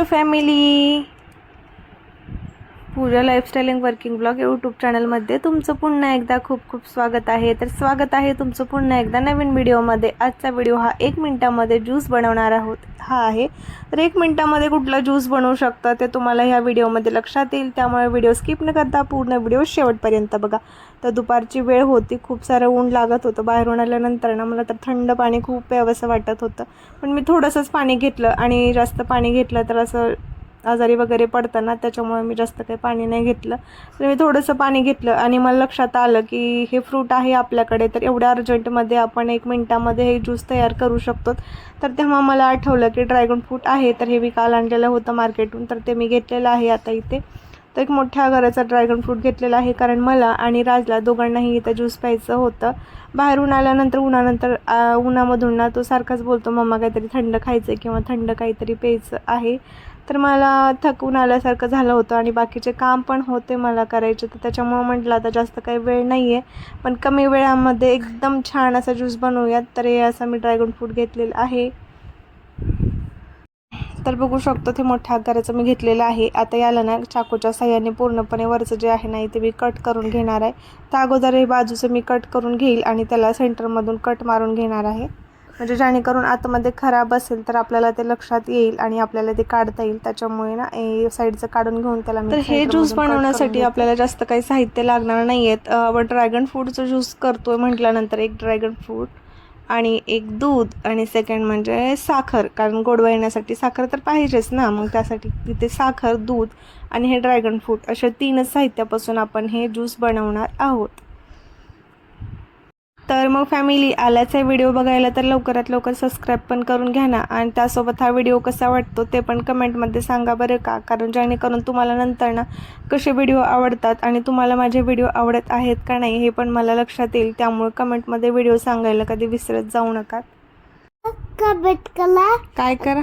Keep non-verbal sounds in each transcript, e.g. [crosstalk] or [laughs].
Hello family Pooja lifestyle working blog YouTube चॅनलमध्ये तुमचं पुन्हा एकदा खूप खूप स्वागत आहे. तर स्वागत आहे तुमचं पुन्हा एकदा नवीन व्हिडिओमध्ये आजचा व्हिडिओ हा एक मिनटामध्ये ज्यूस बनवणार आहोत. हा आहे. तर एक मिनटामध्ये कुठला ज्यूस बनवू शकता ते तुम्हाला ह्या व्हिडिओमध्ये लक्षात येईल. त्यामुळे व्हिडिओ स्किप न करता पूर्ण व्हिडिओ शेवटपर्यंत बघा. तर दुपारची वेळ होती. खूप सारं ऊन लागत होतं. बाहेरून आल्यानंतर ना मला तर थंड पाणी खूप प्यावंसं वाटत होतं. पण मी थोडंसंच पाणी घेतलं आणि जास्त पाणी घेतलं तर असं आजारी वगैरे पडतं ना त्याच्यामुळे मी जास्त काही पाणी नाही घेतलं. तर मी थोडंसं पाणी घेतलं आणि मला लक्षात आलं की हे फ्रूट आहे आपल्याकडे तर एवढ्या अर्जंटमध्ये आपण एक मिनटामध्ये हे ज्यूस तयार करू शकतो. तर तेव्हा मला आठवलं की ड्रॅगन फ्रूट आहे तर हे मी काल आणलेलं होतं मार्केटून तर ते मी घेतलेलं आहे आता इथे. तर एक मोठ्या घराचा ड्रॅगन फ्रूट घेतलेला आहे कारण मला आणि राजला दोघांनाही इथं ज्यूस प्यायचं होतं. बाहेरून आल्यानंतर उन्हानंतर उन्हामधून ना तो सारखाच बोलतो मम्मा काहीतरी थंड खायचं किंवा थंड काहीतरी प्यायचं आहे. तर मला थकून आल्यासारखं झालं होतं आणि बाकीचे काम पण होते मला करायचे तर त्याच्यामुळं म्हटलं आता जास्त काही वेळ नाही आहे पण कमी वेळामध्ये एकदम छान असा ज्यूस बनवूयात तर हे असं मी ड्रॅगन फ्रूट घेतलेलं आहे. तर बघू शकतो ते मोठ्या आकाराचं मी घेतलेलं आहे. आता याला ना चाकूच्या साह्याने पूर्णपणे वरचं जे आहे ना ते मी कट करून घेणार आहे. त्या अगोदर हे बाजूचं मी कट करून घेईल आणि त्याला सेंटरमधून कट मारून घेणार आहे. म्हणजे जेणेकरून आतमध्ये खराब असेल तर आपल्याला ते लक्षात येईल आणि आपल्याला ते काढता येईल. त्याच्यामुळे ना साईडचं काढून घेऊन त्याला तर हे ज्यूस बनवण्यासाठी आपल्याला जास्त काही साहित्य लागणार नाही आहेत आपण ड्रॅगन फ्रूटचं ज्यूस करतोय म्हटल्यानंतर एक ड्रॅगन फ्रूट आणि एक दूध आणि सेकंड म्हणजे साखर कारण गोडवा येण्यासाठी साखर तर पाहिजेच ना. मग त्यासाठी तिथे साखर दूध आणि हे ड्रॅगन फ्रूट अशा तीनच साहित्यापासून आपण हे ज्यूस बनवणार आहोत. तर मग फॅमिली आल्याचा व्हिडिओ बघायला तर लवकरात लवकर सबस्क्राईब पण करून घ्या ना. आणि त्यासोबत हा व्हिडिओ कसा वाटतो ते पण कमेंटमध्ये सांगा बरं का. कारण जेणेकरून तुम्हाला नंतर ना कसे व्हिडिओ आवडतात आणि तुम्हाला माझे व्हिडिओ आवडत आहेत का नाही हे पण मला लक्षात येईल. त्यामुळे कमेंटमध्ये व्हिडिओ सांगायला कधी विसरत जाऊ नका. काय करा?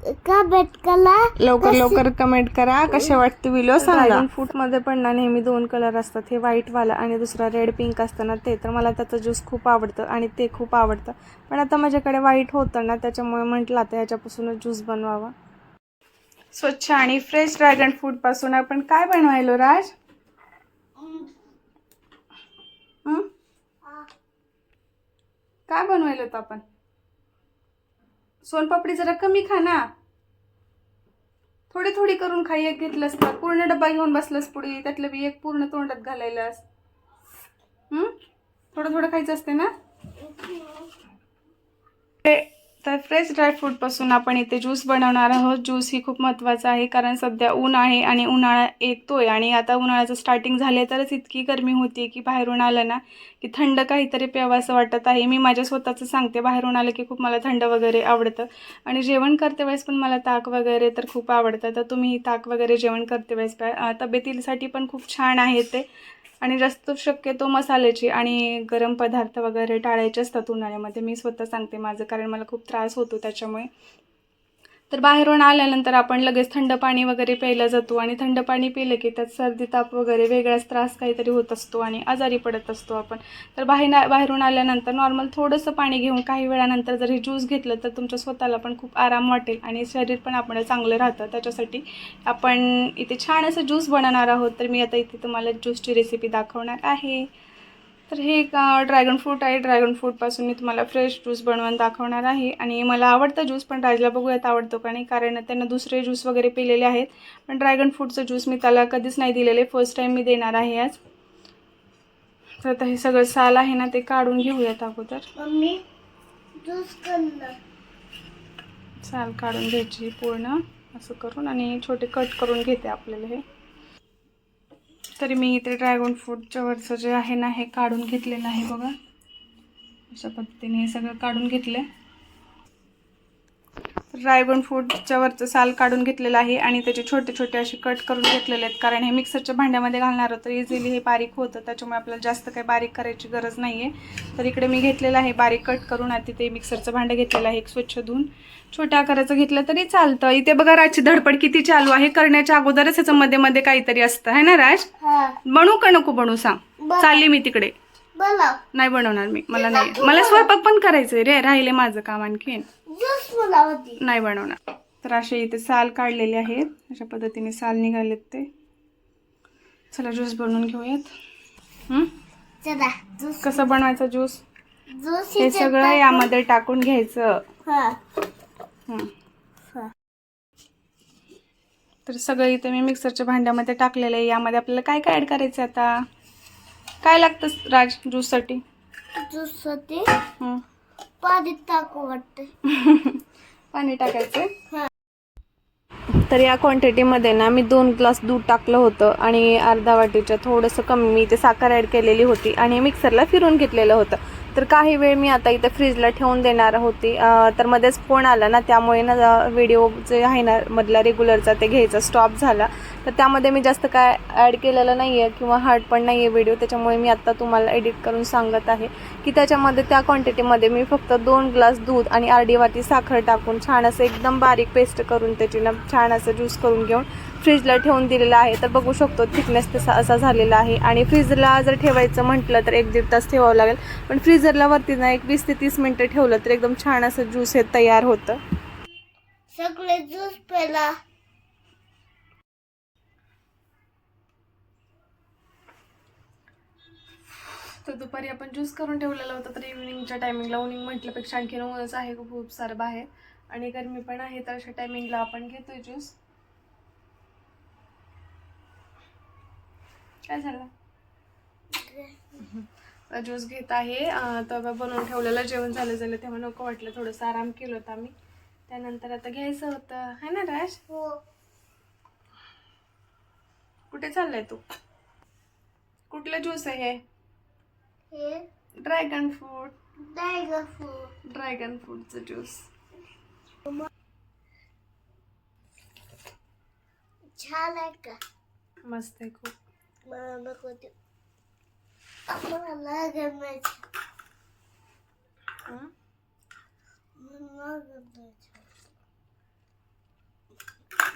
का भेटकला लवकर लवकर कमेंट करा. कसे वाटते व्हिडिओ सांगा. फ्रूटमध्ये पण ना नेहमी दोन कलर असतात. हे व्हाईट वाला आणि दुसरा रेड पिंक असतं ना ते. तर मला त्याचं ज्यूस खूप आवडतं आणि ते खूप आवडतं. पण आता माझ्याकडे व्हाईट होतं ना त्याच्यामुळे म्हटलं आता ह्याच्यापासूनच ज्यूस बनवावा. स्वच्छ आणि फ्रेश ड्रॅगन फ्रूटपासून आपण काय बनवायलो राज? हं? काय बनवायलो होतं आपण? सोनपापडी जरा कमी खा ना. थोडी थोडी करून खाई एक घेतलंस तर पूर्ण डब्बा घेऊन बसलंस पुढे. त्यातलं बी एक पूर्ण तोंडात घालायलास. हं? थोडं थोडं खायचं असते ना? ते- तर फ्रेश ड्रायफ्रूटपासून आपण इथे ज्यूस बनवणार आहोत. ज्यूस ही खूप महत्त्वाचा आहे कारण सध्या ऊन आहे आणि उन्हाळा येतोय आणि आता उन्हाळ्याचं स्टार्टिंग झाले तरच इतकी गरमी होती की बाहेरून आलं ना की थंड काहीतरी प्यावं असं वाटत आहे. मी माझ्या स्वतःचं सांगते बाहेरून आलं की खूप मला थंड वगैरे आवडतं. आणि जेवण करते वेळेस पण मला ताक वगैरे तर खूप आवडतं. तर तुम्ही ताक वगैरे जेवण करते वेळेस प्या तब्येतीसाठी पण खूप छान आहे ते. आणि जास्त शक्यतो मसाल्याची आणि गरम पदार्थ वगैरे टाळायचे असतात उन्हाळ्यामध्ये मी स्वतः सांगते माझं कारण मला खूप त्रास होतो त्याच्यामुळे. तर बाहेरून आल्यानंतर आपण लगेच थंड पाणी वगैरे प्यायला जातो आणि थंड पाणी पिलं की त्यात सर्दी ताप वगैरे वेगळाच त्रास काहीतरी होत असतो आणि आजारी पडत असतो आपण. तर बाहेर बाहेरून आल्यानंतर नॉर्मल थोडंसं पाणी घेऊन काही वेळानंतर जर हे ज्यूस घेतलं तर तुमच्या स्वतःला पण खूप आराम वाटेल आणि शरीर पण आपलं चांगलं राहतं. त्याच्यासाठी आपण इथे छान असं ज्यूस बनवणार आहोत. तर मी आता इथे तुम्हाला ज्यूसची रेसिपी दाखवणार आहे. तर हे एक ड्रॅगन फ्रूट आहे. ड्रॅगन फ्रूटपासून मी तुम्हाला फ्रेश ज्यूस बनवून दाखवणार आहे. आणि मला आवडतं ज्यूस पण राजला बघूयात आवडतो का नाही कारण त्यांना दुसरे ज्यूस वगैरे पिलेले आहेत. पण ड्रॅगन फ्रूटचं ज्यूस मी त्याला कधीच नाही दिलेले. फर्स्ट टाईम मी देणार आहे आज. तर आता हे सगळं साल आहे ना ते काढून घेऊयात अगोदर. साल काढून घ्यायची पूर्ण. असं करून आणि छोटे कट करून घेते आपल्याला हे. तरी मी इथे ड्रॅगन फ्रूटचं वरचं जे आहे ना हे काढून घेतलेलं आहे बघा. अशा पद्धतीने हे सगळं काढून घेतलं आहे ड्रॅगन फ्रूटच्या वरचं साल काढून घेतलेलं आहे आणि त्याचे छोटे छोटे असे कट करून घेतलेले आहेत. कारण हे मिक्सरच्या भांड्यामध्ये घालणार होतं इझिली हे बारीक होतं. त्याच्यामुळे आपल्याला जास्त काही बारीक करायची गरज नाही आहे तर इकडे मी घेतलेलं आहे बारीक कट करून आता तिथे मिक्सरचं भांडं घेतलेलं आहे एक स्वच्छ धुवून. छोट्या आकाराचं घेतलं तरी चालतं. इथे बघा राजची धडपड किती चालू आहे. करण्याच्या अगोदरच ह्याचं मध्ये मध्ये काहीतरी असतं. है ना राज? बनवू का नको बनवू? सांग. चालली मी तिकडे. नाही बनवणार मी. मला नाही. मला स्वयंपाक पण करायचंय रे. राहिले माझं काम आणखीन. नाही बनवणार. तर असे इथे साल काढलेले आहेत. अशा पद्धतीने साल निघालेत ते. चला ज्यूस बनवून घेऊयात? चला ज्यूस. कसं बनवायचं ज्यूस? हे सगळं यामध्ये टाकून घ्यायचं. हा. हं. हा. तर सगळं इथे मी मिक्सरच्या भांड्यामध्ये टाकलेलं आहे. यामध्ये आपल्याला काय काय ॲड करायचं आता? काय लागतं राज ज्यूससाठी? ज्यूससाठी हं. पाणी टाकू वाटते [laughs] पाणी टाकायचं? तर या क्वांटिटीमध्ये ना मी दोन ग्लास दूध टाकलं होतं आणि अर्धा वाटीच्या थोडंसं कमी मी इथे साखर ॲड केलेली होती आणि मिक्सरला फिरून घेतलेलं होतं. तर काही वेळ मी आता इथे फ्रीजला ठेवून देणार होती. तर मध्येच फोन आला ना त्यामुळे ना व्हिडिओ जे आहे ना मधला रेग्युलरचा ते घ्यायचा स्टॉप झाला. तर त्यामध्ये मी जास्त काय ॲड केलेलं नाही आहे किंवा हार्ड पण नाही आहे व्हिडिओ त्याच्यामुळे मी आत्ता तुम्हाला एडिट करून सांगत आहे. की त्याच्यामध्ये त्या क्वांटिटीमध्ये मी फक्त दोन ग्लास दूध आणि अर्धी वाटी साखर टाकून छान असं एकदम बारीक पेस्ट करून त्याची ना छान असं ज्यूस करून घेऊन फ्रीजला ठेवून दिलेलं आहे तर बघू शकतो थिकनेस तसा असा झालेला आहे. आणि फ्रीजला जर ठेवायचं म्हटलं तर एक दीड तास ठेवावं लागेल. पण फ्रीजरला वरती ना एक वीस ते तीस मिनटं ठेवलं तर एकदम छान असं ज्यूस हे तयार होतं. सगळे ज्यूस पेला तर दुपारी आपण ज्यूस करून ठेवलेलं होतं तर इव्हिनिंगच्या टायमिंगला उनिंग म्हटल्यापेक्षा आणखीन ऊनच आहे खूप खूप सारं बाहेर. आणि गरमी पण आहे तर अशा टायमिंगला आपण घेतोय ज्यूस काय झालं? ज्यूस घेत आहे. तर बनवून ठेवलेलं जेवण झालं झालं. तेव्हा नको वाटलं थोडंसं आराम केलं होतं आम्ही त्यानंतर आता घ्यायचं होतं. है ना राज? हो. कुठे चाललाय तू? कुठलं ज्यूस आहे हे? हे? Dragon fruit. Tiger food dragon फ्रूटचं juice. छान आहे का? मस्त आहे खूप. मला नको ते मला गमायचं हं? मला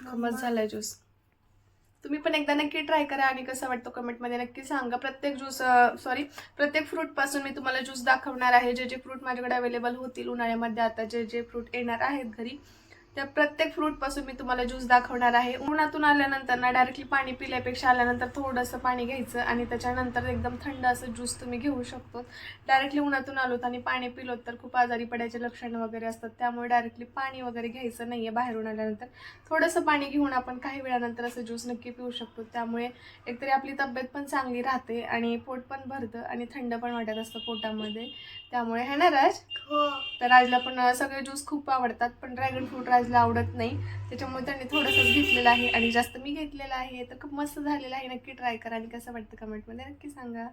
गमायचं झालाय ज्यूस तुम्ही पण एकदा नक्की ट्राय करा आणि कसं वाटतं कमेंटमध्ये नक्की सांगा प्रत्येक ज्यूस सॉरी प्रत्येक फ्रूटपासून मी तुम्हाला ज्यूस दाखवणार आहे जे जे फ्रूट माझ्याकडे अवेलेबल होतील उन्हाळ्यामध्ये आता जे जे फ्रूट येणार आहेत घरी त्या प्रत्येक फ्रूटपासून मी तुम्हाला ज्यूस दाखवणार आहे. उन्हातून आल्यानंतर ना डायरेक्टली पाणी पिल्यापेक्षा आल्यानंतर थोडंसं पाणी घ्यायचं आणि त्याच्यानंतर एकदम थंड असं ज्यूस तुम्ही घेऊ शकतो. डायरेक्टली उन्हातून आलोत आणि पाणी पिलोत तर खूप आजारी पडायचे लक्षणं वगैरे असतात. त्यामुळे डायरेक्टली पाणी वगैरे घ्यायचं नाही आहे बाहेरून आल्यानंतर. थोडंसं पाणी घेऊन आपण काही वेळानंतर असं ज्यूस नक्की पिऊ शकतो. त्यामुळे एकतरी आपली तब्येत पण चांगली राहते आणि पोट पण भरतं आणि थंड पण वाटत असतं पोटामध्ये. त्यामुळे है ना राज? हो. तर राजला पण सगळे ज्यूस खूप आवडतात. पण ड्रॅगन फ्रूट राजला आवडत नाही. त्याच्यामुळे त्यांनी थोडंसंच घेतलेलं आहे. आणि जास्त मी घेतलेलं आहे. तर खूप मस्त झालेलं आहे. नक्की ट्राय करा. आणि कसं वाटतं कमेंटमध्ये नक्की सांगा.